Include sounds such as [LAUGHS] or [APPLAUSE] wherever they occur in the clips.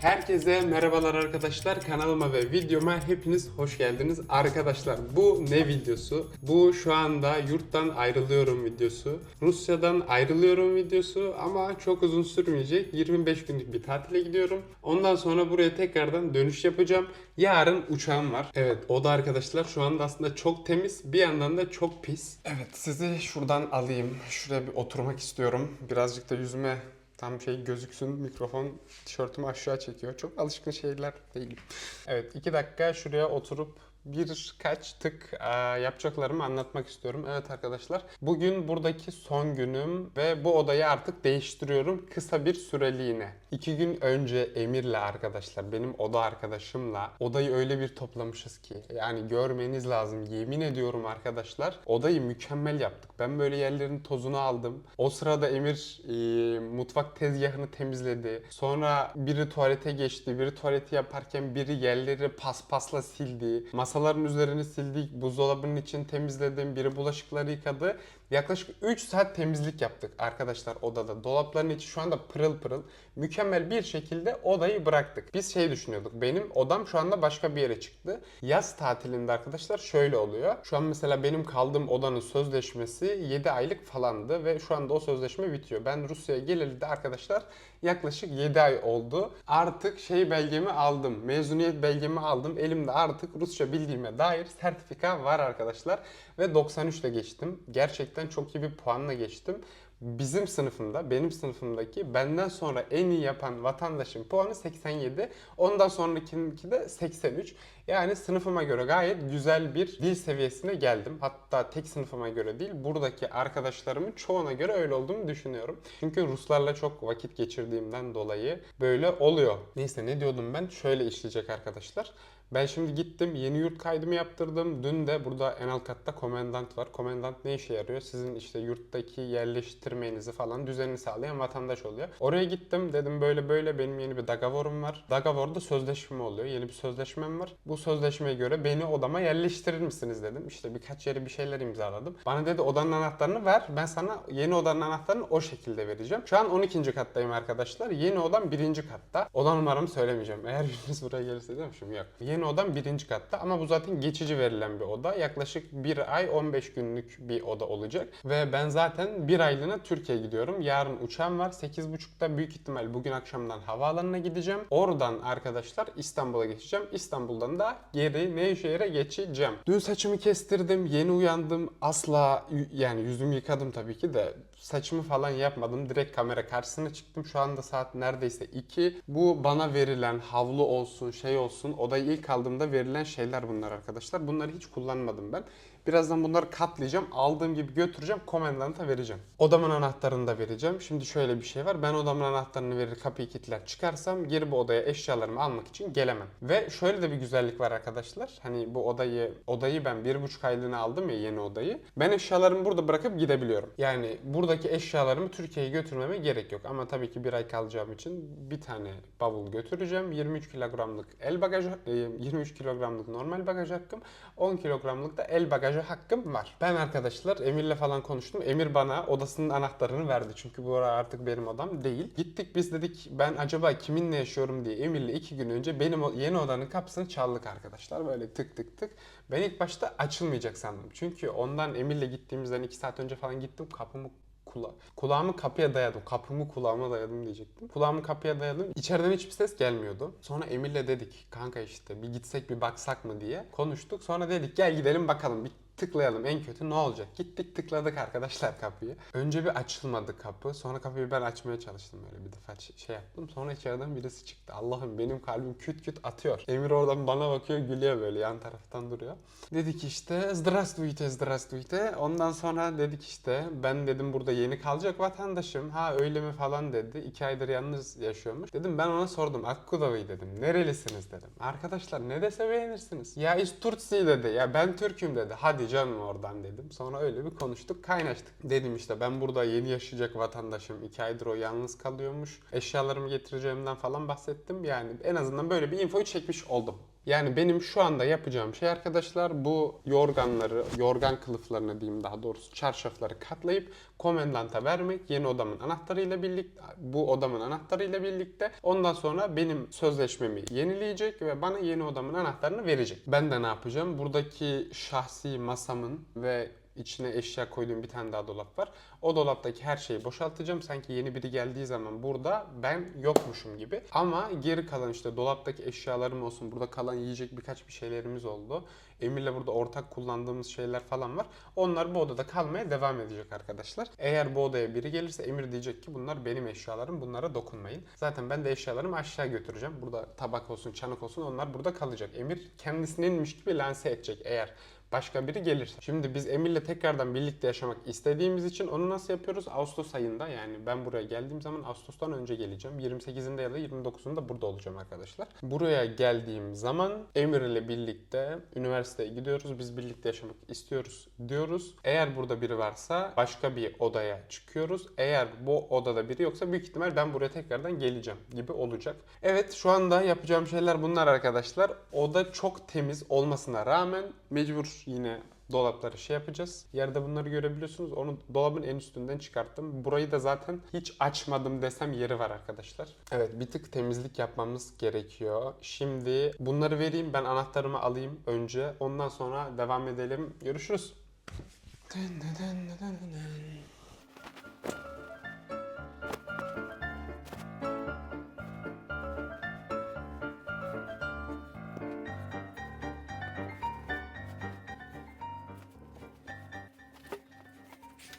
Herkese merhabalar arkadaşlar. Kanalıma ve videoma hepiniz hoş geldiniz. Arkadaşlar bu ne videosu? Bu şu anda yurttan ayrılıyorum videosu. Rusya'dan ayrılıyorum videosu ama çok uzun sürmeyecek. 25 günlük bir tatile gidiyorum. Ondan sonra buraya tekrardan dönüş yapacağım. Yarın uçağım var. Evet o da arkadaşlar şu anda aslında çok temiz. Bir yandan da çok pis. Evet sizi şuradan alayım. Şuraya bir oturmak istiyorum. Birazcık da yüzüme Tam şey gözüksün mikrofon tişörtümü aşağı çekiyor. Çok alışkın şeyler değil. Evet iki dakika şuraya oturup birkaç tık e, yapacaklarımı anlatmak istiyorum. Evet arkadaşlar bugün buradaki son günüm ve bu odayı artık değiştiriyorum kısa bir süreliğine. İki gün önce Emir'le arkadaşlar benim oda arkadaşımla odayı öyle bir toplamışız ki yani görmeniz lazım yemin ediyorum arkadaşlar odayı mükemmel yaptık. Ben böyle yerlerin tozunu aldım. O sırada Emir e, mutfak tezgahını temizledi. Sonra biri tuvalete geçti. Biri tuvaleti yaparken biri yerleri paspasla sildi. Masaların üzerini sildik. Buzdolabının için temizledim. Biri bulaşıkları yıkadı. Yaklaşık 3 saat temizlik yaptık arkadaşlar odada. Dolapların içi şu anda pırıl pırıl. Mükemmel bir şekilde odayı bıraktık. Biz şey düşünüyorduk. Benim odam şu anda başka bir yere çıktı. Yaz tatilinde arkadaşlar şöyle oluyor. Şu an mesela benim kaldığım odanın sözleşmesi 7 aylık falandı ve şu anda o sözleşme bitiyor. Ben Rusya'ya geleli de arkadaşlar yaklaşık 7 ay oldu. Artık şey belgemi aldım. Mezuniyet belgemi aldım. Elimde artık Rusça bildiğime dair sertifika var arkadaşlar. Ve 93 ile geçtim. Gerçekten çok iyi bir puanla geçtim. Bizim sınıfımda, benim sınıfımdaki benden sonra en iyi yapan vatandaşın puanı 87. Ondan sonrakininki de 83. Yani sınıfıma göre gayet güzel bir dil seviyesine geldim. Hatta tek sınıfıma göre değil, buradaki arkadaşlarımın çoğuna göre öyle olduğunu düşünüyorum. Çünkü Ruslarla çok vakit geçirdiğimden dolayı böyle oluyor. Neyse ne diyordum ben? Şöyle işleyecek arkadaşlar. Ben şimdi gittim yeni yurt kaydımı yaptırdım. Dün de burada en alt katta komendant var. Komendant ne işe yarıyor? Sizin işte yurttaki yerleştirmenizi falan düzenini sağlayan vatandaş oluyor. Oraya gittim dedim böyle böyle benim yeni bir dagavorum var. Dagavor'da sözleşme oluyor. Yeni bir sözleşmem var. Bu sözleşmeye göre beni odama yerleştirir misiniz dedim. İşte birkaç yere bir şeyler imzaladım. Bana dedi odanın anahtarını ver. Ben sana yeni odanın anahtarını o şekilde vereceğim. Şu an 12. kattayım arkadaşlar. Yeni odam 1. katta. Oda numaramı söylemeyeceğim. Eğer [LAUGHS] biriniz buraya gelirse demişim yok. Yeni odam 1. katta ama bu zaten geçici verilen bir oda. Yaklaşık 1 ay 15 günlük bir oda olacak. Ve ben zaten bir aylığına Türkiye'ye gidiyorum. Yarın uçağım var. 8.30'da büyük ihtimal bugün akşamdan havaalanına gideceğim. Oradan arkadaşlar İstanbul'a geçeceğim. İstanbul'dan da geri Nevşehir'e geçeceğim. Dün saçımı kestirdim. Yeni uyandım. Asla yani yüzümü yıkadım tabii ki de saçımı falan yapmadım. Direkt kamera karşısına çıktım. Şu anda saat neredeyse 2. Bu bana verilen havlu olsun, şey olsun. Odayı ilk aldığımda verilen şeyler bunlar arkadaşlar. Bunları hiç kullanmadım ben. Birazdan bunları katlayacağım. Aldığım gibi götüreceğim. Komendanta vereceğim. Odamın anahtarını da vereceğim. Şimdi şöyle bir şey var. Ben odamın anahtarını verir kapıyı kilitler çıkarsam geri bu odaya eşyalarımı almak için gelemem. Ve şöyle de bir güzellik var arkadaşlar. Hani bu odayı odayı ben bir buçuk aylığına aldım ya yeni odayı. Ben eşyalarımı burada bırakıp gidebiliyorum. Yani buradaki eşyalarımı Türkiye'ye götürmeme gerek yok. Ama tabii ki bir ay kalacağım için bir tane bavul götüreceğim. 23 kilogramlık el bagajı, e, 23 kilogramlık normal bagaj hakkım, 10 kilogramlık da el bagajı hakkım var. Ben arkadaşlar Emir'le falan konuştum. Emir bana odasının anahtarını verdi. Çünkü bu ara artık benim odam değil. Gittik biz dedik ben acaba kiminle yaşıyorum diye Emir'le iki gün önce benim yeni odanın kapısını çaldık arkadaşlar. Böyle tık tık tık. Ben ilk başta açılmayacak sandım. Çünkü ondan Emir'le gittiğimizden iki saat önce falan gittim kapımı kula kulağımı kapıya dayadım. Kapımı kulağıma dayadım diyecektim. Kulağımı kapıya dayadım. İçeriden hiçbir ses gelmiyordu. Sonra Emir'le dedik kanka işte bir gitsek bir baksak mı diye konuştuk. Sonra dedik gel gidelim bakalım bir tıklayalım en kötü ne olacak? Gittik tıkladık arkadaşlar kapıyı. Önce bir açılmadı kapı. Sonra kapıyı ben açmaya çalıştım böyle bir defa şey yaptım. Sonra içeriden birisi çıktı. Allah'ım benim kalbim küt küt atıyor. Emir oradan bana bakıyor gülüyor böyle yan taraftan duruyor. Dedik işte zdrastvuite zdrastvuite. Ondan sonra dedik işte ben dedim burada yeni kalacak vatandaşım. Ha öyle mi falan dedi. İki aydır yalnız yaşıyormuş. Dedim ben ona sordum. Akkudavi dedim. Nerelisiniz dedim. Arkadaşlar ne dese beğenirsiniz. Ya İsturtsi dedi. Ya ben Türk'üm dedi. Hadi canım oradan dedim. Sonra öyle bir konuştuk kaynaştık. Dedim işte ben burada yeni yaşayacak vatandaşım. İki aydır o yalnız kalıyormuş. Eşyalarımı getireceğimden falan bahsettim. Yani en azından böyle bir infoyu çekmiş oldum. Yani benim şu anda yapacağım şey arkadaşlar bu yorganları, yorgan kılıflarını diyeyim daha doğrusu çarşafları katlayıp komendanta vermek yeni odamın anahtarıyla birlikte bu odamın anahtarıyla birlikte ondan sonra benim sözleşmemi yenileyecek ve bana yeni odamın anahtarını verecek. Ben de ne yapacağım? Buradaki şahsi masamın ve içine eşya koyduğum bir tane daha dolap var. O dolaptaki her şeyi boşaltacağım. Sanki yeni biri geldiği zaman burada ben yokmuşum gibi. Ama geri kalan işte dolaptaki eşyalarım olsun. Burada kalan yiyecek birkaç bir şeylerimiz oldu. Emir'le burada ortak kullandığımız şeyler falan var. Onlar bu odada kalmaya devam edecek arkadaşlar. Eğer bu odaya biri gelirse Emir diyecek ki bunlar benim eşyalarım. Bunlara dokunmayın. Zaten ben de eşyalarımı aşağı götüreceğim. Burada tabak olsun, çanak olsun onlar burada kalacak. Emir kendisininmiş gibi lanse edecek eğer başka biri gelirse. Şimdi biz Emir'le tekrardan birlikte yaşamak istediğimiz için onu nasıl yapıyoruz? Ağustos ayında yani ben buraya geldiğim zaman Ağustos'tan önce geleceğim. 28'inde ya da 29'unda burada olacağım arkadaşlar. Buraya geldiğim zaman Emir ile birlikte üniversiteye gidiyoruz. Biz birlikte yaşamak istiyoruz diyoruz. Eğer burada biri varsa başka bir odaya çıkıyoruz. Eğer bu odada biri yoksa büyük ihtimal ben buraya tekrardan geleceğim gibi olacak. Evet şu anda yapacağım şeyler bunlar arkadaşlar. Oda çok temiz olmasına rağmen mecbur yine dolapları şey yapacağız. Yerde bunları görebiliyorsunuz. Onu dolabın en üstünden çıkarttım. Burayı da zaten hiç açmadım desem yeri var arkadaşlar. Evet bir tık temizlik yapmamız gerekiyor. Şimdi bunları vereyim ben anahtarımı alayım önce. Ondan sonra devam edelim. Görüşürüz.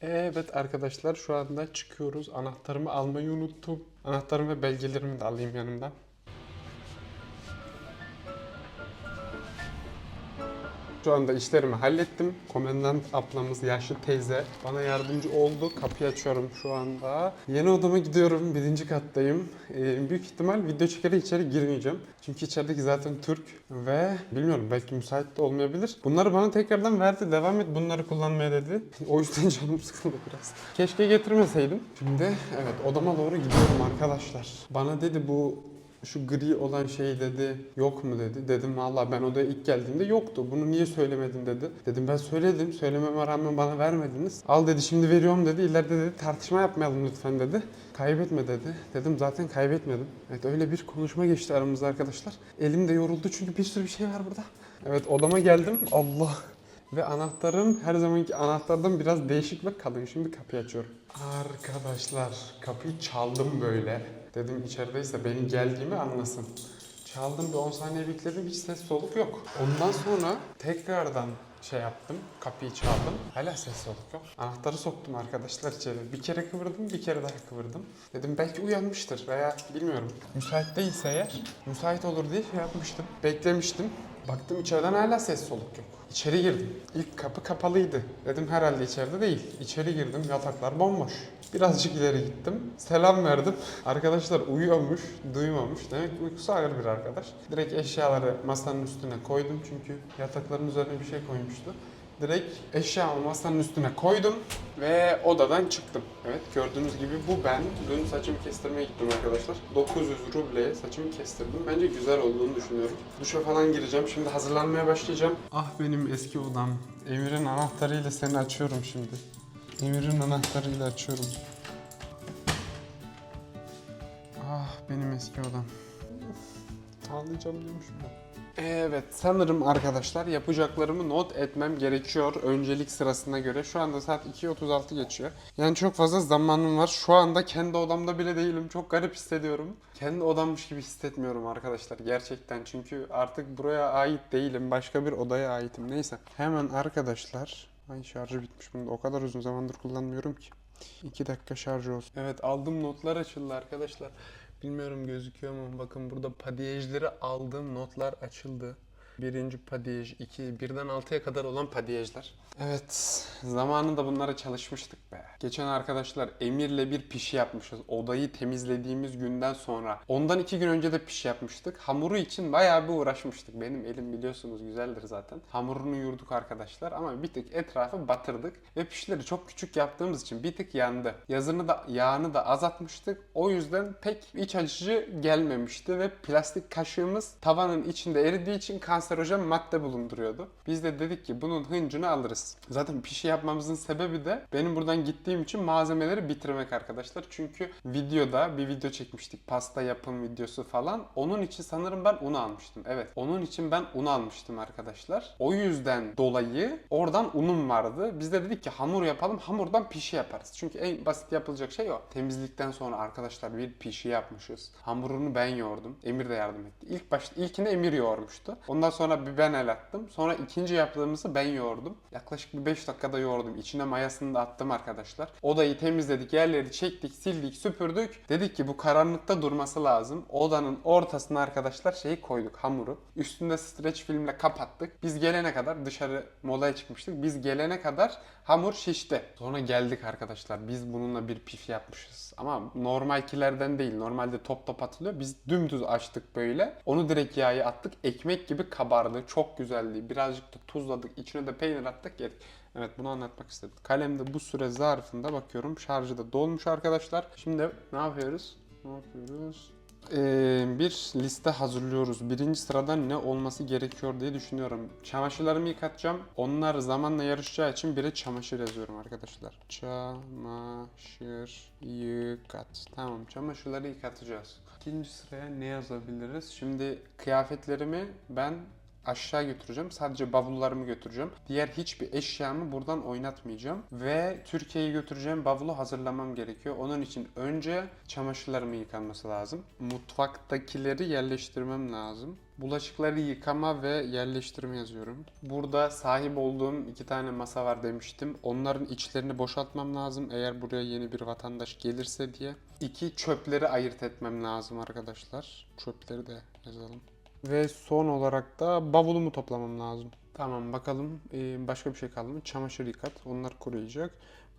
Evet arkadaşlar şu anda çıkıyoruz. Anahtarımı almayı unuttum. Anahtarımı ve belgelerimi de alayım yanımdan. Şu anda işlerimi hallettim. Komendant ablamız yaşlı teyze bana yardımcı oldu. Kapıyı açıyorum şu anda. Yeni odama gidiyorum. Birinci kattayım. Ee, büyük ihtimal video çekerek içeri girmeyeceğim. Çünkü içerideki zaten Türk ve bilmiyorum belki müsait de olmayabilir. Bunları bana tekrardan verdi. Devam et bunları kullanmaya dedi. O yüzden [LAUGHS] canım sıkıldı biraz. Keşke getirmeseydim. Şimdi evet odama doğru gidiyorum arkadaşlar. Bana dedi bu şu gri olan şey dedi yok mu dedi. Dedim valla ben odaya ilk geldiğimde yoktu. Bunu niye söylemedin dedi. Dedim ben söyledim. Söylememe rağmen bana vermediniz. Al dedi şimdi veriyorum dedi. İleride dedi tartışma yapmayalım lütfen dedi. Kaybetme dedi. Dedim zaten kaybetmedim. Evet öyle bir konuşma geçti aramızda arkadaşlar. Elim de yoruldu çünkü bir sürü bir şey var burada. Evet odama geldim. Allah. Ve anahtarım her zamanki anahtardan biraz değişik ve kalın. Şimdi kapıyı açıyorum. Arkadaşlar kapıyı çaldım böyle. Dedim içerideyse benim geldiğimi anlasın. Çaldım bir 10 saniye bekledim hiç ses soluk yok. Ondan sonra tekrardan şey yaptım. Kapıyı çaldım. Hala ses soluk yok. Anahtarı soktum arkadaşlar içeri. Bir kere kıvırdım, bir kere daha kıvırdım. Dedim belki uyanmıştır veya bilmiyorum. Müsait değilse eğer, müsait olur diye şey yapmıştım. Beklemiştim. Baktım içeriden hala ses soluk yok. İçeri girdim. İlk kapı kapalıydı. Dedim herhalde içeride değil. İçeri girdim yataklar bomboş. Birazcık ileri gittim. Selam verdim. [LAUGHS] Arkadaşlar uyuyormuş, duymamış. Demek ki uykusu ağır bir arkadaş. Direkt eşyaları masanın üstüne koydum çünkü yatakların üzerine bir şey koymuştu. Direkt eşyamı masanın üstüne koydum ve odadan çıktım. Evet gördüğünüz gibi bu ben. Dün saçımı kestirmeye gittim arkadaşlar. 900 rubleye saçımı kestirdim. Bence güzel olduğunu düşünüyorum. Duşa falan gireceğim. Şimdi hazırlanmaya başlayacağım. Ah benim eski odam. Emir'in anahtarıyla seni açıyorum şimdi. Emir'in anahtarıyla açıyorum. Ah benim eski odam. Ağlayacağım diyormuşum ben. Evet sanırım arkadaşlar yapacaklarımı not etmem gerekiyor öncelik sırasına göre. Şu anda saat 2.36 geçiyor. Yani çok fazla zamanım var. Şu anda kendi odamda bile değilim. Çok garip hissediyorum. Kendi odammış gibi hissetmiyorum arkadaşlar gerçekten. Çünkü artık buraya ait değilim. Başka bir odaya aitim. Neyse. Hemen arkadaşlar. Ay şarjı bitmiş. Bunu o kadar uzun zamandır kullanmıyorum ki. 2 dakika şarjı olsun. Evet aldığım notlar açıldı arkadaşlar. Bilmiyorum gözüküyor mu? Bakın burada padiyejleri aldığım notlar açıldı. Birinci padiyej, iki, birden altıya kadar olan padiyejler. Evet, zamanında bunlara çalışmıştık be. Geçen arkadaşlar Emir'le bir pişi yapmışız. Odayı temizlediğimiz günden sonra. Ondan iki gün önce de pişi yapmıştık. Hamuru için bayağı bir uğraşmıştık. Benim elim biliyorsunuz güzeldir zaten. Hamurunu yurduk arkadaşlar ama bir tık etrafı batırdık. Ve pişleri çok küçük yaptığımız için bir tık yandı. Yazını da yağını da azaltmıştık. O yüzden pek iç açıcı gelmemişti ve plastik kaşığımız tavanın içinde eridiği için kanserojen madde bulunduruyordu. Biz de dedik ki bunun hıncını alırız. Zaten pişi yapmamızın sebebi de benim buradan gittiğim için malzemeleri bitirmek arkadaşlar. Çünkü videoda bir video çekmiştik. Pasta yapım videosu falan. Onun için sanırım ben un almıştım. Evet. Onun için ben un almıştım arkadaşlar. O yüzden dolayı oradan unum vardı. Biz de dedik ki hamur yapalım. Hamurdan pişi yaparız. Çünkü en basit yapılacak şey o. Temizlikten sonra arkadaşlar bir pişi yapmışız. Hamurunu ben yoğurdum. Emir de yardım etti. İlk başta ilkini Emir yoğurmuştu. Ondan sonra bir ben el attım. Sonra ikinci yaptığımızı ben yoğurdum. Yaklaşık bir 5 dakikada yoğurdum. İçine mayasını da attım arkadaşlar. Odayı temizledik, yerleri çektik, sildik, süpürdük. Dedik ki bu karanlıkta durması lazım. Odanın ortasına arkadaşlar şeyi koyduk hamuru. Üstünde streç filmle kapattık. Biz gelene kadar dışarı molaya çıkmıştık. Biz gelene kadar hamur şişti. Sonra geldik arkadaşlar. Biz bununla bir pif yapmışız. Ama normalkilerden değil. Normalde top top atılıyor. Biz dümdüz açtık böyle. Onu direkt yağa attık. Ekmek gibi kabardı. Çok güzeldi. Birazcık da tuzladık. İçine de peynir attık yedik. Evet bunu anlatmak istedim. Kalemde bu süre zarfında bakıyorum şarjı da dolmuş arkadaşlar. Şimdi ne yapıyoruz? Ne yapıyoruz? Bir liste hazırlıyoruz. Birinci sırada ne olması gerekiyor diye düşünüyorum. Çamaşırlarımı yıkatacağım. Onlar zamanla yarışacağı için bire çamaşır yazıyorum arkadaşlar. Çamaşır yıkat. Tamam çamaşırları yıkatacağız. İkinci sıraya ne yazabiliriz? Şimdi kıyafetlerimi ben aşağı götüreceğim. Sadece bavullarımı götüreceğim. Diğer hiçbir eşyamı buradan oynatmayacağım. Ve Türkiye'ye götüreceğim bavulu hazırlamam gerekiyor. Onun için önce çamaşırlarımı yıkanması lazım. Mutfaktakileri yerleştirmem lazım. Bulaşıkları yıkama ve yerleştirme yazıyorum. Burada sahip olduğum iki tane masa var demiştim. Onların içlerini boşaltmam lazım eğer buraya yeni bir vatandaş gelirse diye. İki çöpleri ayırt etmem lazım arkadaşlar. Çöpleri de yazalım. Ve son olarak da bavulumu toplamam lazım. Tamam bakalım ee, başka bir şey kaldı mı? Çamaşır yıkat. Onlar kuruyacak.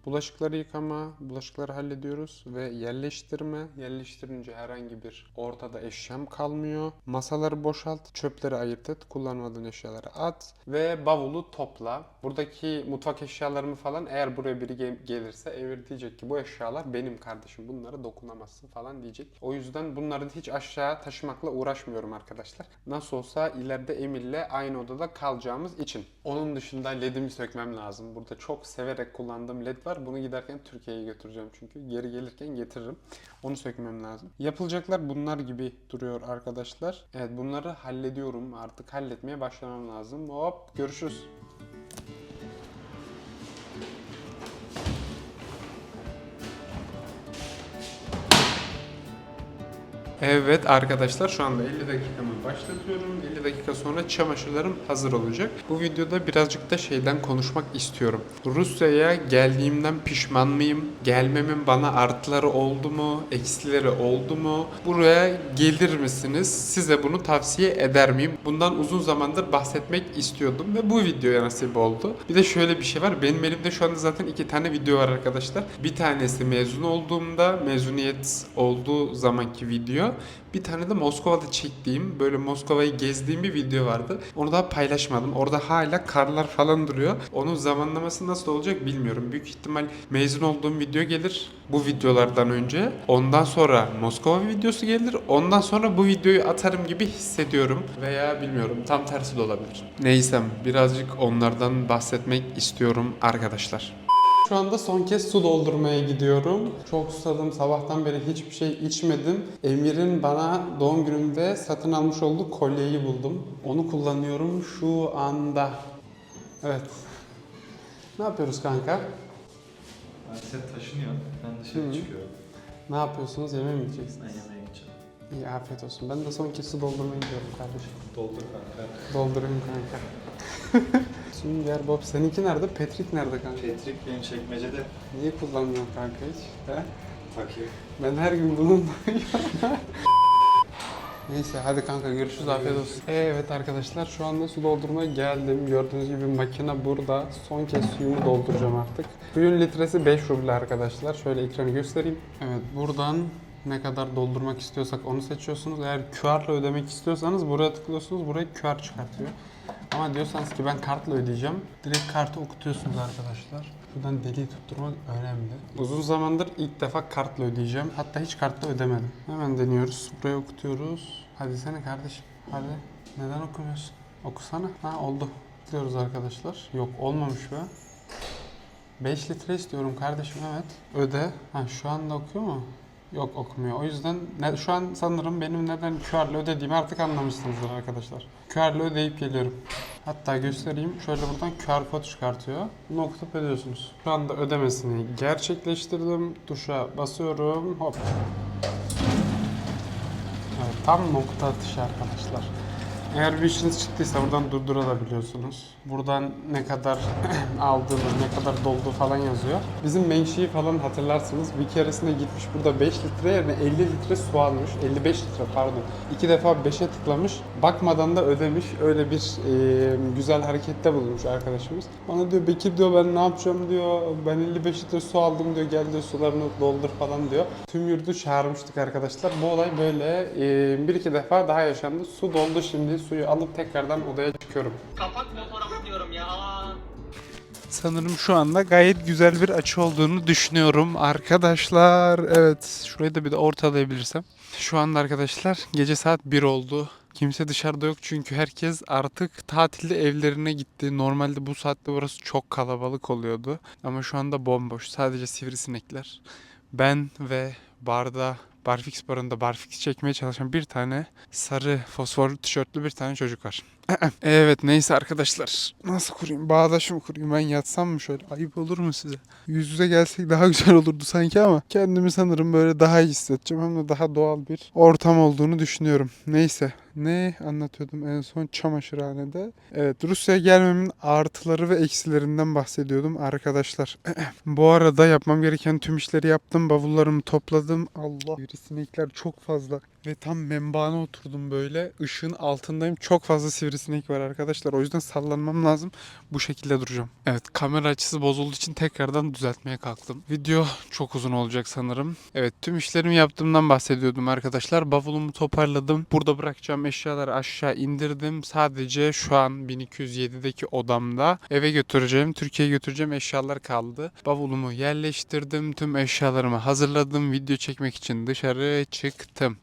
Bulaşıkları yıkama, bulaşıkları hallediyoruz ve yerleştirme. Yerleştirince herhangi bir ortada eşyam kalmıyor. Masaları boşalt, çöpleri ayırt et, kullanmadığın eşyaları at ve bavulu topla. Buradaki mutfak eşyalarımı falan eğer buraya biri gel- gelirse Emir diyecek ki bu eşyalar benim kardeşim bunlara dokunamazsın falan diyecek. O yüzden bunları hiç aşağı taşımakla uğraşmıyorum arkadaşlar. Nasıl olsa ileride Emir'le aynı odada kalacağımız için. Onun dışında ledimi sökmem lazım. Burada çok severek kullandığım led var. Bunu giderken Türkiye'ye götüreceğim çünkü. Geri gelirken getiririm. Onu sökmem lazım. Yapılacaklar bunlar gibi duruyor arkadaşlar. Evet bunları hallediyorum. Artık halletmeye başlamam lazım. Hop görüşürüz. Evet arkadaşlar şu anda 50 dakikamı başlatıyorum. 50 dakika sonra çamaşırlarım hazır olacak. Bu videoda birazcık da şeyden konuşmak istiyorum. Rusya'ya geldiğimden pişman mıyım? Gelmemin bana artıları oldu mu? Eksileri oldu mu? Buraya gelir misiniz? Size bunu tavsiye eder miyim? Bundan uzun zamandır bahsetmek istiyordum ve bu videoya nasip oldu. Bir de şöyle bir şey var. Benim elimde şu anda zaten iki tane video var arkadaşlar. Bir tanesi mezun olduğumda, mezuniyet olduğu zamanki video. Bir tane de Moskova'da çektiğim, böyle Moskova'yı gezdiğim bir video vardı. Onu daha paylaşmadım. Orada hala karlar falan duruyor. Onun zamanlaması nasıl olacak bilmiyorum. Büyük ihtimal mezun olduğum video gelir bu videolardan önce. Ondan sonra Moskova videosu gelir. Ondan sonra bu videoyu atarım gibi hissediyorum. Veya bilmiyorum tam tersi de olabilir. Neysem birazcık onlardan bahsetmek istiyorum arkadaşlar. Şu anda son kez su doldurmaya gidiyorum. Çok susadım. Sabahtan beri hiçbir şey içmedim. Emir'in bana doğum günümde satın almış olduğu kolyeyi buldum. Onu kullanıyorum şu anda. Evet. Ne yapıyoruz kanka? Ben set taşınıyor. Ben dışarı Hı. çıkıyorum. Ne yapıyorsunuz? Yemeğe mi gideceksiniz? Ben yemeğe gideceğim. İyi afiyet olsun. Ben de son kez su doldurmaya gidiyorum kardeşim. Doldur kanka. Doldurayım kanka. [LAUGHS] Sünger Bob. Seninki nerede? Patrick nerede kanka? Patrick benim çekmecede. Niye kullanmıyorsun kanka hiç? He? Fakir. Ben her gün bunun [LAUGHS] Neyse hadi kanka görüşürüz afiyet olsun. Evet arkadaşlar şu anda su doldurmaya geldim. Gördüğünüz gibi makine burada. Son kez suyumu dolduracağım artık. Suyun litresi 5 ruble arkadaşlar. Şöyle ekranı göstereyim. Evet buradan ne kadar doldurmak istiyorsak onu seçiyorsunuz. Eğer QR ile ödemek istiyorsanız buraya tıklıyorsunuz. Buraya QR çıkartıyor. Ama diyorsanız ki ben kartla ödeyeceğim. Direkt kartı okutuyorsunuz arkadaşlar. Şuradan deliği tutturmak önemli. Uzun zamandır ilk defa kartla ödeyeceğim. Hatta hiç kartla ödemedim. Hemen deniyoruz. Buraya okutuyoruz. Hadi sene kardeşim. Hadi. Neden okumuyorsun? Okusana. Ha oldu. Diyoruz arkadaşlar. Yok olmamış be. 5 litre istiyorum kardeşim evet. Öde. Ha şu anda okuyor mu? Yok okumuyor. O yüzden ne, şu an sanırım benim neden QR ile ödediğimi artık anlamışsınızdır arkadaşlar. QR ödeyip geliyorum. Hatta göstereyim. Şöyle buradan QR kod çıkartıyor. Bunu okutup ödüyorsunuz. Şu anda ödemesini gerçekleştirdim. Tuşa basıyorum. Hop. Evet, tam nokta atışı arkadaşlar. Eğer bir işiniz çıktıysa buradan durdurabiliyorsunuz. Buradan ne kadar [CLEARS THROAT] aldığını, ne kadar dolduğu falan yazıyor. Bizim menşei falan hatırlarsınız. Bir keresinde gitmiş burada 5 litre yerine 50 litre su almış. 55 litre pardon. İki defa 5'e tıklamış. Bakmadan da ödemiş. Öyle bir e, güzel harekette bulunmuş arkadaşımız. Bana diyor Bekir diyor ben ne yapacağım diyor. Ben 55 litre su aldım diyor. Gel diyor sularını doldur falan diyor. Tüm yurdu çağırmıştık arkadaşlar. Bu olay böyle e, bir iki defa daha yaşandı. Su doldu şimdi. Suyu alıp tekrardan odaya çıkıyorum. Kapak fotoğrafı diyorum ya. Sanırım şu anda gayet güzel bir açı olduğunu düşünüyorum arkadaşlar. Evet şurayı da bir de ortalayabilirsem. Şu anda arkadaşlar gece saat 1 oldu. Kimse dışarıda yok çünkü herkes artık tatilde evlerine gitti. Normalde bu saatte burası çok kalabalık oluyordu. Ama şu anda bomboş. Sadece sivrisinekler. Ben ve barda Barfix barında Barfix çekmeye çalışan bir tane sarı fosforlu tişörtlü bir tane çocuk var. [CLEARS THROAT] evet neyse arkadaşlar. Nasıl kurayım? Bağdaş mı kurayım? Ben yatsam mı şöyle? Ayıp olur mu size? Yüz yüze gelsek daha güzel olurdu sanki ama kendimi sanırım böyle daha iyi hissedeceğim. Hem de daha doğal bir ortam olduğunu düşünüyorum. Neyse. Ne anlatıyordum en son çamaşırhanede? Evet Rusya'ya gelmemin artıları ve eksilerinden bahsediyordum arkadaşlar. [CLEARS THROAT] Bu arada yapmam gereken tüm işleri yaptım. Bavullarımı topladım. Allah sinekler çok fazla. Ve tam membana oturdum böyle. Işığın altındayım. Çok fazla sivrisinek var arkadaşlar. O yüzden sallanmam lazım. Bu şekilde duracağım. Evet kamera açısı bozulduğu için tekrardan düzeltmeye kalktım. Video çok uzun olacak sanırım. Evet tüm işlerimi yaptığımdan bahsediyordum arkadaşlar. Bavulumu toparladım. Burada bırakacağım eşyaları aşağı indirdim. Sadece şu an 1207'deki odamda eve götüreceğim, Türkiye'ye götüreceğim eşyalar kaldı. Bavulumu yerleştirdim. Tüm eşyalarımı hazırladım. Video çekmek için dışarı çıktım.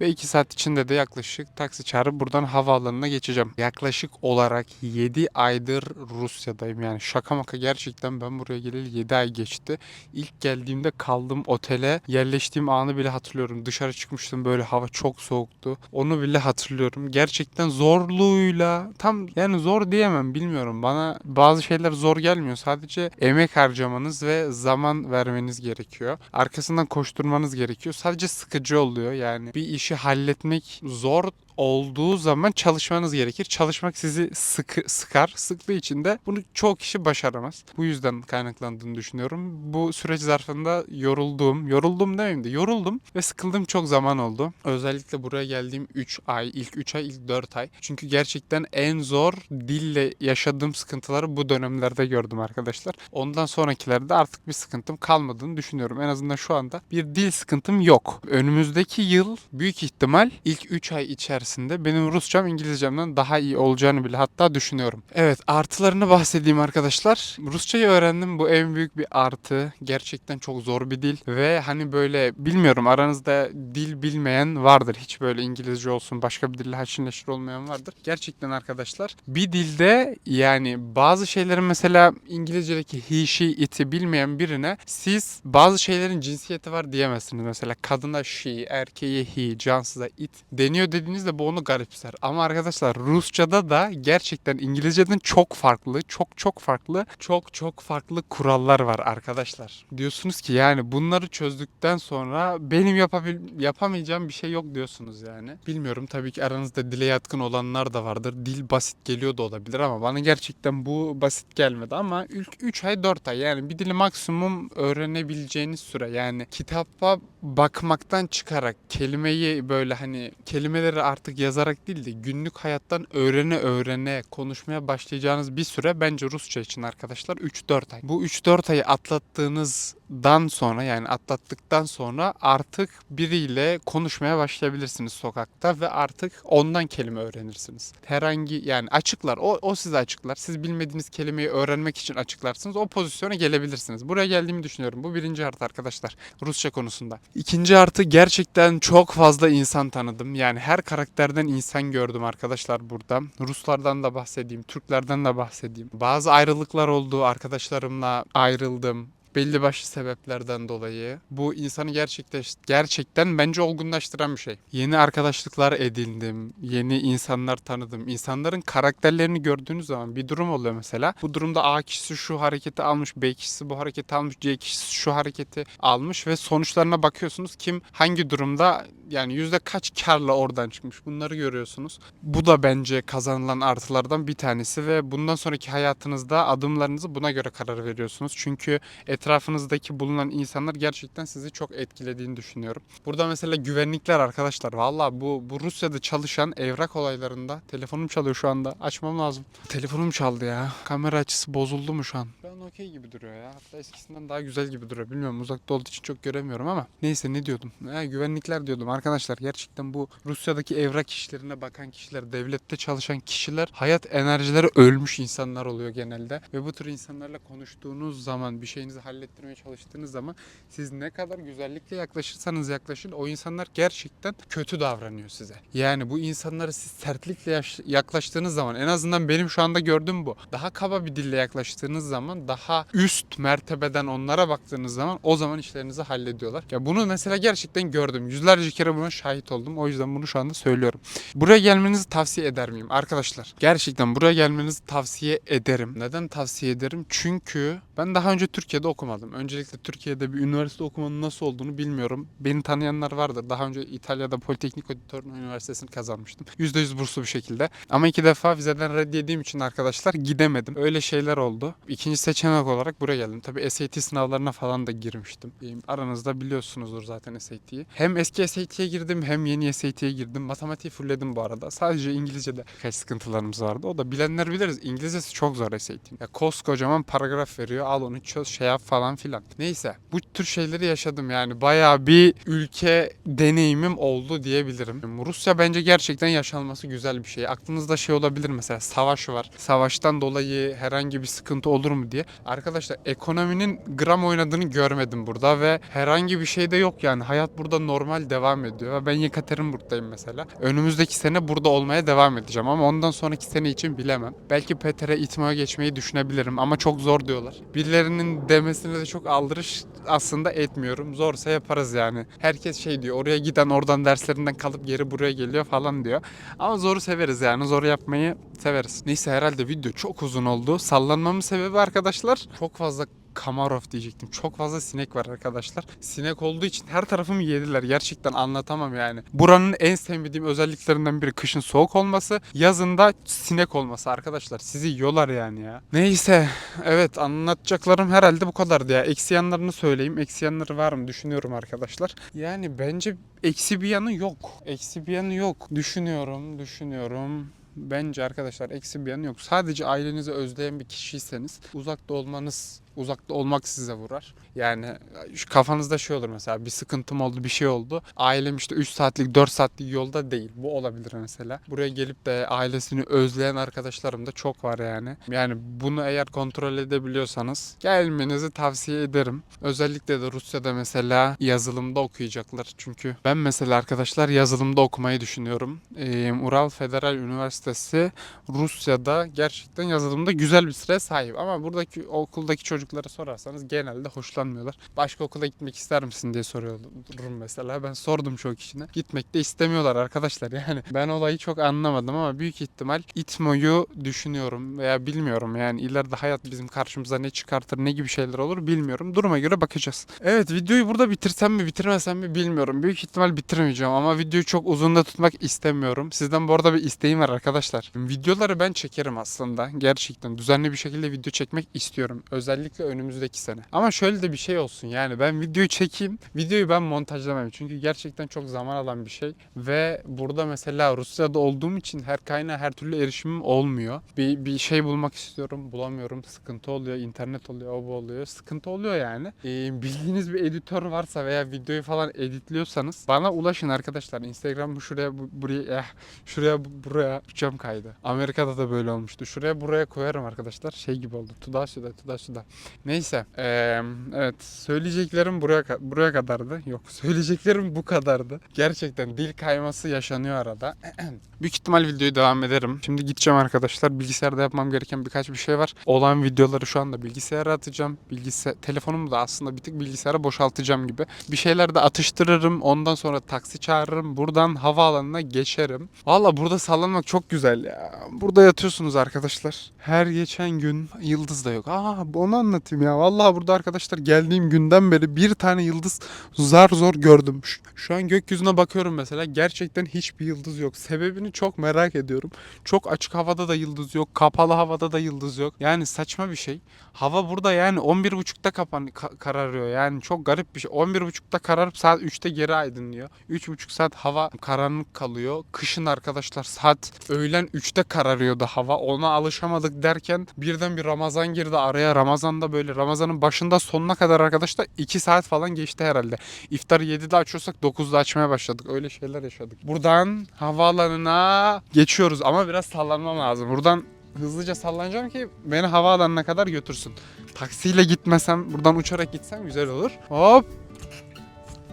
Ve 2 saat içinde de yaklaşık taksi çağırıp buradan havaalanına geçeceğim. Yaklaşık olarak 7 aydır Rusya'dayım. Yani şaka maka gerçekten ben buraya geleli 7 ay geçti. İlk geldiğimde kaldığım otele yerleştiğim anı bile hatırlıyorum. Dışarı çıkmıştım böyle hava çok soğuktu. Onu bile hatırlıyorum. Gerçekten zorluğuyla tam yani zor diyemem bilmiyorum. Bana bazı şeyler zor gelmiyor. Sadece emek harcamanız ve zaman vermeniz gerekiyor. Arkasından koşturmanız gerekiyor. Sadece sıkıcı oluyor yani. Bir işi halletmek zor olduğu zaman çalışmanız gerekir. Çalışmak sizi sıkı, sıkar. Sıktığı için de bunu çoğu kişi başaramaz. Bu yüzden kaynaklandığını düşünüyorum. Bu süreç zarfında yoruldum. Yoruldum demeyeyim de yoruldum ve sıkıldığım çok zaman oldu. Özellikle buraya geldiğim 3 ay, ilk 3 ay, ilk 4 ay. Çünkü gerçekten en zor dille yaşadığım sıkıntıları bu dönemlerde gördüm arkadaşlar. Ondan sonrakilerde artık bir sıkıntım kalmadığını düşünüyorum. En azından şu anda bir dil sıkıntım yok. Önümüzdeki yıl büyük ihtimal ilk 3 ay içerisinde benim Rusçam İngilizcemden daha iyi olacağını bile hatta düşünüyorum. Evet artılarını bahsedeyim arkadaşlar. Rusçayı öğrendim. Bu en büyük bir artı. Gerçekten çok zor bir dil ve hani böyle bilmiyorum aranızda dil bilmeyen vardır. Hiç böyle İngilizce olsun başka bir dille haşin neşir olmayan vardır. Gerçekten arkadaşlar bir dilde yani bazı şeylerin mesela İngilizce'deki he, she, it'i bilmeyen birine siz bazı şeylerin cinsiyeti var diyemezsiniz. Mesela kadına she, erkeğe he, cansıza it deniyor dediğinizde bu onu garipser. Ama arkadaşlar Rusçada da gerçekten İngilizceden çok farklı, çok çok farklı, çok çok farklı kurallar var arkadaşlar. Diyorsunuz ki yani bunları çözdükten sonra benim yapabil yapamayacağım bir şey yok diyorsunuz yani. Bilmiyorum tabii ki aranızda dile yatkın olanlar da vardır. Dil basit geliyor da olabilir ama bana gerçekten bu basit gelmedi ama ilk 3 ay 4 ay yani bir dili maksimum öğrenebileceğiniz süre yani kitapa bakmaktan çıkarak kelimeyi böyle hani kelimeleri artık yazarak değil de günlük hayattan öğrene öğrene konuşmaya başlayacağınız bir süre bence Rusça için arkadaşlar 3-4 ay. Bu 3-4 ayı atlattığınızdan sonra yani atlattıktan sonra artık biriyle konuşmaya başlayabilirsiniz sokakta ve artık ondan kelime öğrenirsiniz. Herhangi yani açıklar o, o size açıklar. Siz bilmediğiniz kelimeyi öğrenmek için açıklarsınız. O pozisyona gelebilirsiniz. Buraya geldiğimi düşünüyorum. Bu birinci artı arkadaşlar Rusça konusunda. İkinci artı gerçekten çok fazla insan tanıdım. Yani her karakterden insan gördüm arkadaşlar burada. Ruslardan da bahsedeyim, Türklerden de bahsedeyim. Bazı ayrılıklar oldu. Arkadaşlarımla ayrıldım belli başlı sebeplerden dolayı. Bu insanı gerçekten gerçekten bence olgunlaştıran bir şey. Yeni arkadaşlıklar edindim, yeni insanlar tanıdım. İnsanların karakterlerini gördüğünüz zaman bir durum oluyor mesela. Bu durumda A kişisi şu hareketi almış, B kişisi bu hareketi almış, C kişisi şu hareketi almış ve sonuçlarına bakıyorsunuz kim hangi durumda yani yüzde kaç karla oradan çıkmış bunları görüyorsunuz. Bu da bence kazanılan artılardan bir tanesi ve bundan sonraki hayatınızda adımlarınızı buna göre karar veriyorsunuz. Çünkü etrafınızdaki bulunan insanlar gerçekten sizi çok etkilediğini düşünüyorum. Burada mesela güvenlikler arkadaşlar. Valla bu, bu Rusya'da çalışan evrak olaylarında telefonum çalıyor şu anda. Açmam lazım. Telefonum çaldı ya. Kamera açısı bozuldu mu şu an? Şu an okey gibi duruyor ya. Hatta eskisinden daha güzel gibi duruyor. Bilmiyorum uzakta olduğu için çok göremiyorum ama. Neyse ne diyordum? Ha, güvenlikler diyordum arkadaşlar. Gerçekten bu Rusya'daki evrak işlerine bakan kişiler, devlette çalışan kişiler hayat enerjileri ölmüş insanlar oluyor genelde. Ve bu tür insanlarla konuştuğunuz zaman bir şeyinizi hallettirmeye çalıştığınız zaman siz ne kadar güzellikle yaklaşırsanız yaklaşın o insanlar gerçekten kötü davranıyor size. Yani bu insanlara siz sertlikle yaklaştığınız zaman en azından benim şu anda gördüğüm bu. Daha kaba bir dille yaklaştığınız zaman daha üst mertebeden onlara baktığınız zaman o zaman işlerinizi hallediyorlar. Ya bunu mesela gerçekten gördüm. Yüzlerce kere buna şahit oldum. O yüzden bunu şu anda söylüyorum. Buraya gelmenizi tavsiye eder miyim? Arkadaşlar gerçekten buraya gelmenizi tavsiye ederim. Neden tavsiye ederim? Çünkü ben daha önce Türkiye'de okumadım. Öncelikle Türkiye'de bir üniversite okumanın nasıl olduğunu bilmiyorum. Beni tanıyanlar vardır. Daha önce İtalya'da Politeknik Auditorno Üniversitesi'ni kazanmıştım. %100 burslu bir şekilde. Ama iki defa vizeden reddiyediğim için arkadaşlar gidemedim. Öyle şeyler oldu. İkinci seçenek olarak buraya geldim. Tabii SAT sınavlarına falan da girmiştim. Aranızda biliyorsunuzdur zaten SAT'yi. Hem eski SAT'ye girdim hem yeni SAT'ye girdim. Matematiği fullledim bu arada. Sadece İngilizce'de birkaç sıkıntılarımız vardı. O da bilenler biliriz. İngilizcesi çok zor SAT'in. Koskocaman paragraf veriyor. Al onu çöz şey yap falan filan. Neyse bu tür şeyleri yaşadım yani. Bayağı bir ülke deneyimim oldu diyebilirim. Rusya bence gerçekten yaşanması güzel bir şey. Aklınızda şey olabilir mesela savaş var. Savaştan dolayı herhangi bir sıkıntı olur mu diye. Arkadaşlar ekonominin gram oynadığını görmedim burada ve herhangi bir şey de yok yani. Hayat burada normal devam ediyor. Ve ben Yekaterinburg'dayım mesela. Önümüzdeki sene burada olmaya devam edeceğim ama ondan sonraki sene için bilemem. Belki Peter'e İTMO'ya geçmeyi düşünebilirim ama çok zor diyorlar. Birilerinin demesine de çok aldırış aslında etmiyorum. Zorsa yaparız yani. Herkes şey diyor oraya giden oradan derslerinden kalıp geri buraya geliyor falan diyor. Ama zoru severiz yani. Zoru yapmayı severiz. Neyse herhalde video çok uzun oldu. Sallanmamın sebebi arkadaşlar çok fazla Kamarov diyecektim. Çok fazla sinek var arkadaşlar. Sinek olduğu için her tarafımı yediler. Gerçekten anlatamam yani. Buranın en sevmediğim özelliklerinden biri kışın soğuk olması, yazın da sinek olması arkadaşlar. Sizi yiyorlar yani ya. Neyse. Evet anlatacaklarım herhalde bu kadardı ya. Eksi yanlarını söyleyeyim. Eksi yanları var mı düşünüyorum arkadaşlar. Yani bence eksi bir yanı yok. Eksi bir yanı yok. Düşünüyorum, düşünüyorum. Bence arkadaşlar eksi bir yanı yok. Sadece ailenizi özleyen bir kişiyseniz uzakta olmanız uzakta olmak size vurar. Yani şu kafanızda şey olur mesela bir sıkıntım oldu bir şey oldu. Ailem işte 3 saatlik 4 saatlik yolda değil. Bu olabilir mesela. Buraya gelip de ailesini özleyen arkadaşlarım da çok var yani. Yani bunu eğer kontrol edebiliyorsanız gelmenizi tavsiye ederim. Özellikle de Rusya'da mesela yazılımda okuyacaklar. Çünkü ben mesela arkadaşlar yazılımda okumayı düşünüyorum. Ee, Ural Federal Üniversitesi Rusya'da gerçekten yazılımda güzel bir süre sahip. Ama buradaki okuldaki çocuk çocuklara sorarsanız genelde hoşlanmıyorlar. Başka okula gitmek ister misin diye soruyorum mesela. Ben sordum çoğu kişine. Gitmek de istemiyorlar arkadaşlar yani. [LAUGHS] Ben olayı çok anlamadım ama büyük ihtimal İTMO'yu düşünüyorum veya bilmiyorum yani ileride hayat bizim karşımıza ne çıkartır ne gibi şeyler olur bilmiyorum. Duruma göre bakacağız. Evet videoyu burada bitirsem mi bitirmesem mi bilmiyorum. Büyük ihtimal bitirmeyeceğim ama videoyu çok uzun da tutmak istemiyorum. Sizden bu arada bir isteğim var arkadaşlar. Videoları ben çekerim aslında. Gerçekten düzenli bir şekilde video çekmek istiyorum. Özellikle önümüzdeki sene. Ama şöyle de bir şey olsun yani ben videoyu çekeyim. Videoyu ben montajlamayayım. Çünkü gerçekten çok zaman alan bir şey. Ve burada mesela Rusya'da olduğum için her kaynağa her türlü erişimim olmuyor. Bir, bir şey bulmak istiyorum. Bulamıyorum. Sıkıntı oluyor. internet oluyor. O bu oluyor. Sıkıntı oluyor yani. Ee, bildiğiniz bir editör varsa veya videoyu falan editliyorsanız bana ulaşın arkadaşlar. Instagram şuraya bu- buraya eh, şuraya bu- buraya uçam kaydı. Amerika'da da böyle olmuştu. Şuraya buraya koyarım arkadaşlar. Şey gibi oldu. Tuda suda. Neyse. Ee, evet. Söyleyeceklerim buraya buraya kadardı. Yok. [LAUGHS] Söyleyeceklerim bu kadardı. Gerçekten dil kayması yaşanıyor arada. [CLEARS THROAT] Büyük ihtimal videoyu devam ederim. Şimdi gideceğim arkadaşlar. Bilgisayarda yapmam gereken birkaç bir şey var. Olan videoları şu anda bilgisayara atacağım. Bilgisayar telefonumu da aslında bir tık bilgisayara boşaltacağım gibi. Bir şeyler de atıştırırım. Ondan sonra taksi çağırırım. Buradan havaalanına geçerim. Valla burada sallanmak çok güzel ya. Burada yatıyorsunuz arkadaşlar. Her geçen gün yıldız da yok. Aa onu anlatayım ya. Vallahi burada arkadaşlar geldiğim günden beri bir tane yıldız zar zor gördüm. Şu, şu an gökyüzüne bakıyorum mesela. Gerçekten hiçbir yıldız yok. Sebebini çok merak ediyorum. Çok açık havada da yıldız yok. Kapalı havada da yıldız yok. Yani saçma bir şey. Hava burada yani 11.30'da kapan ka- kararıyor. Yani çok garip bir şey. 11.30'da kararıp saat 3'te geri aydınlıyor. 3.5 saat hava karanlık kalıyor. Kışın arkadaşlar saat öğlen 3'te kararıyordu hava. Ona alışamadık derken birden bir Ramazan girdi araya. Ramazan'da böyle Ramazan'ın başında sonuna kadar arkadaşlar 2 saat falan geçti herhalde. İftarı 7'de açıyorsak 9'da açmaya başladık. Öyle şeyler yaşadık. Buradan havaalanına geçiyoruz ama biraz sallanmam lazım. Buradan hızlıca sallanacağım ki beni havaalanına kadar götürsün. Taksiyle gitmesem, buradan uçarak gitsem güzel olur. Hop.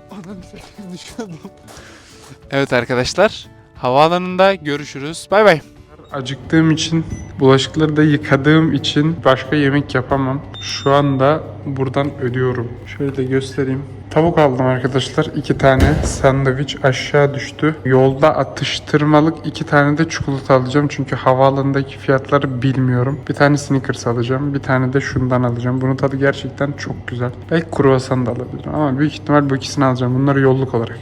Satayım düşüyordum. Evet arkadaşlar, havaalanında görüşürüz. Bay bay. Acıktığım için, bulaşıkları da yıkadığım için başka yemek yapamam. Şu anda buradan ödüyorum. Şöyle de göstereyim. Tavuk aldım arkadaşlar. iki tane sandviç aşağı düştü. Yolda atıştırmalık iki tane de çikolata alacağım. Çünkü havaalanındaki fiyatları bilmiyorum. Bir tane Snickers alacağım. Bir tane de şundan alacağım. Bunun tadı gerçekten çok güzel. Belki kruvasan da alabilirim. Ama büyük ihtimal bu ikisini alacağım. Bunları yolluk olarak.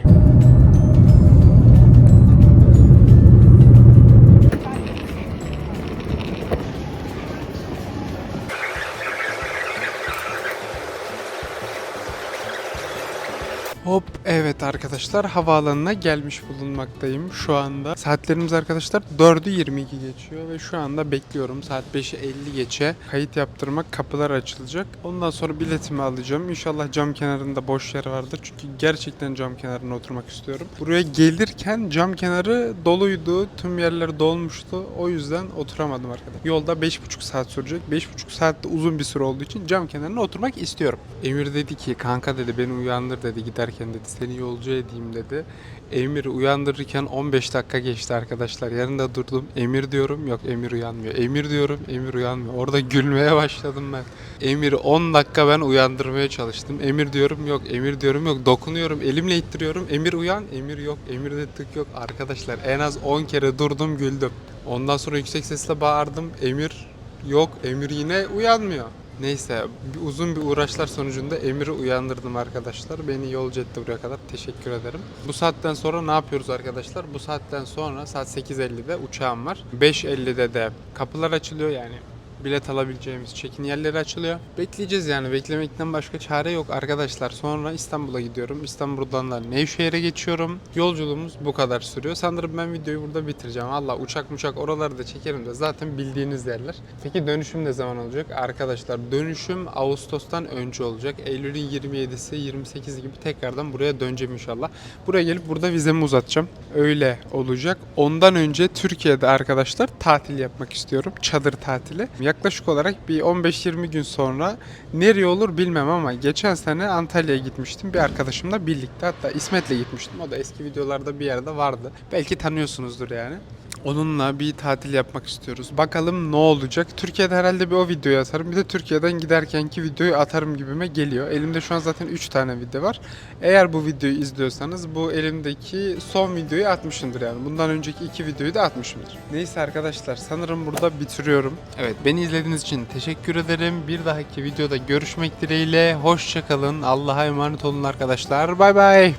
Evet arkadaşlar havaalanına gelmiş bulunmaktayım şu anda. Saatlerimiz arkadaşlar 4'ü 22 geçiyor ve şu anda bekliyorum. Saat 5'i 50 geçe kayıt yaptırmak kapılar açılacak. Ondan sonra biletimi alacağım. İnşallah cam kenarında boş yer vardır. Çünkü gerçekten cam kenarına oturmak istiyorum. Buraya gelirken cam kenarı doluydu. Tüm yerler dolmuştu. O yüzden oturamadım arkadaşlar. Yolda 5,5 saat sürecek. 5,5 saat de uzun bir süre olduğu için cam kenarına oturmak istiyorum. Emir dedi ki kanka dedi beni uyandır dedi giderken dedi seni yolcu edeyim dedi. Emir uyandırırken 15 dakika geçti arkadaşlar. Yanında durdum. Emir diyorum. Yok Emir uyanmıyor. Emir diyorum. Emir uyanmıyor. Orada gülmeye başladım ben. Emir'i 10 dakika ben uyandırmaya çalıştım. Emir diyorum yok. Emir diyorum yok. Dokunuyorum. Elimle ittiriyorum. Emir uyan. Emir yok. Emir'de tık yok. Arkadaşlar en az 10 kere durdum güldüm. Ondan sonra yüksek sesle bağırdım. Emir yok. Emir yine uyanmıyor. Neyse uzun bir uğraşlar sonucunda Emir'i uyandırdım arkadaşlar. Beni yolcu etti buraya kadar. Teşekkür ederim. Bu saatten sonra ne yapıyoruz arkadaşlar? Bu saatten sonra saat 8.50'de uçağım var. 5.50'de de kapılar açılıyor yani bilet alabileceğimiz check-in yerleri açılıyor. Bekleyeceğiz yani. Beklemekten başka çare yok arkadaşlar. Sonra İstanbul'a gidiyorum. İstanbul'dan da Nevşehir'e geçiyorum. Yolculuğumuz bu kadar sürüyor. Sanırım ben videoyu burada bitireceğim. Valla uçak uçak oraları da çekerim de zaten bildiğiniz yerler. Peki dönüşüm ne zaman olacak? Arkadaşlar dönüşüm Ağustos'tan önce olacak. Eylül'ün 27'si 28 gibi tekrardan buraya döneceğim inşallah. Buraya gelip burada vizemi uzatacağım. Öyle olacak. Ondan önce Türkiye'de arkadaşlar tatil yapmak istiyorum. Çadır tatili. Yaklaşık olarak bir 15-20 gün sonra nereye olur bilmem ama geçen sene Antalya'ya gitmiştim bir arkadaşımla birlikte. Hatta İsmet'le gitmiştim. O da eski videolarda bir yerde vardı. Belki tanıyorsunuzdur yani. Onunla bir tatil yapmak istiyoruz. Bakalım ne olacak. Türkiye'de herhalde bir o videoyu atarım. Bir de Türkiye'den giderkenki videoyu atarım gibime geliyor. Elimde şu an zaten 3 tane video var. Eğer bu videoyu izliyorsanız bu elimdeki son videoyu atmışımdır yani. Bundan önceki iki videoyu da atmışımdır. Neyse arkadaşlar sanırım burada bitiriyorum. Evet izlediğiniz için teşekkür ederim. Bir dahaki videoda görüşmek dileğiyle. Hoşçakalın. Allah'a emanet olun arkadaşlar. Bay bay.